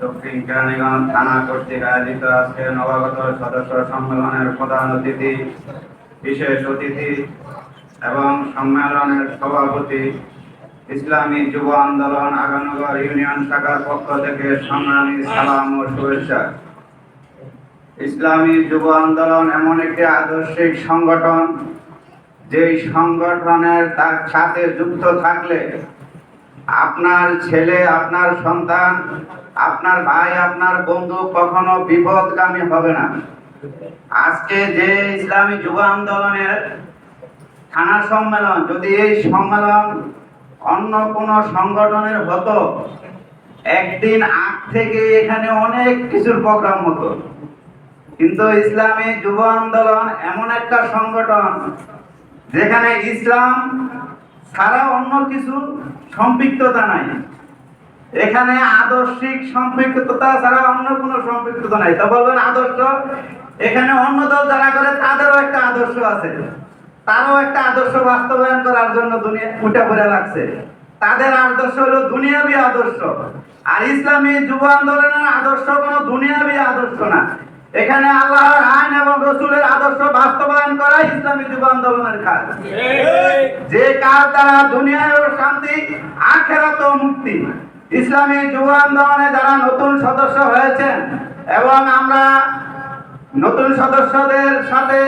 দক্ষিণ কেরানীগঞ্জ থানা কর্তৃক আয়োজিত নবাগত সদস্য সম্মেলনের প্রধান অতিথি, বিশেষ অতিথি এবং সম্মেলনের সভাপতি, ইসলামী যুব আন্দোলন আগানগর ইউনিয়ন শাখার পক্ষ থেকে সালাম ও শুভেচ্ছা। ইসলামী যুব আন্দোলন এমন একটি আদর্শিক সংগঠন, যেই সংগঠনের তার সাথে যুক্ত থাকলে আপনার ছেলে, আপনার সন্তান আপনার ভাই, আপনার বন্ধু কখনো বিপদগামী হবে না। আজকে যে ইসলামী যুব আন্দোলনের থানা সম্মেলন, যদি এই সম্মেলন অন্য কোনো সংগঠনের হতো, একদিন আগ থেকে এখানে অনেক কিছুর প্রোগ্রাম হতো। কিন্তু ইসলামী যুব আন্দোলন এমন একটা সংগঠন, যেখানে ইসলাম ছাড়া অন্য কিছু সম্পৃক্ততা নাই। এখানে আদর্শিক সম্পৃক্ততা ছাড়া অন্য কোনো সম্পৃক্ততা নাই। তা বলবেন আদর্শ? এখানে অন্য দল যারা করে তাদেরও একটা আদর্শ আছে। তারও একটা আদর্শ বাস্তবায়ন করার জন্য দুনিয়া উঠে পড়ে লাগছে। তাদের আদর্শ হলো দুনিয়াবি আদর্শ। আর ইসলামী যুব আন্দোলনের আদর্শ কোনো দুনিয়াবি আদর্শ না। এখানে আল্লাহর আইন এবং রসুলের আদর্শ বাস্তবায়ন করা ইসলামী যুব আন্দোলনের কাজ। যে কাজ দ্বারা দুনিয়ায় শান্তি আখেরাত মুক্তি। ইসলামী যুব আন্দোলনে যারা নতুন সদস্য হয়েছেন এবং আমরা নতুন সদস্যদের সাথে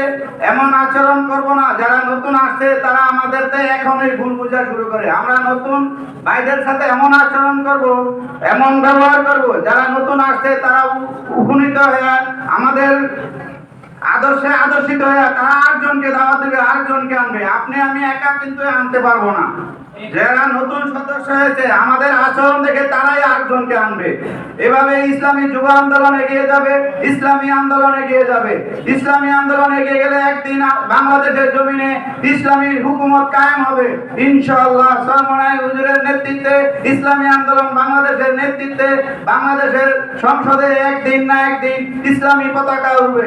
এমন আচরণ করব না, যারা নতুন আসছে তারা আমাদেরতে এখনই ভুল বোঝা শুরু করে। আমরা নতুন ভাইদের সাথে এমন আচরণ করব, এমন ব্যবহার করব, যারা নতুন আসছে তারা উপনীত হয়ে আমাদের আদর্শে আদর্শিত হয়ে তারা আটজনকে দাওয়াত দেবে আটজনকে আনবে। আপনি, আমি একা কিন্তু আনতে পারব না। যারা নতুন সদস্য হয়েছে, আমাদের আচরণ দেখে তারাই আটজনকে আনবে। এভাবে ইসলামী যুব আন্দোলন এগিয়ে যাবে, ইসলামী আন্দোলন এগিয়ে যাবে। ইসলামী আন্দোলন এগিয়ে গেলে একদিন বাংলাদেশের জমিনে ইসলামী হুকুমত কায়েম হবে। ইনশাআল্লাহ সরমনায় হুজুরের নেতৃত্বে ইসলামী আন্দোলন বাংলাদেশের নেতৃত্বে বাংলাদেশের সংসদে একদিন না একদিন ইসলামী পতাকা উঠবে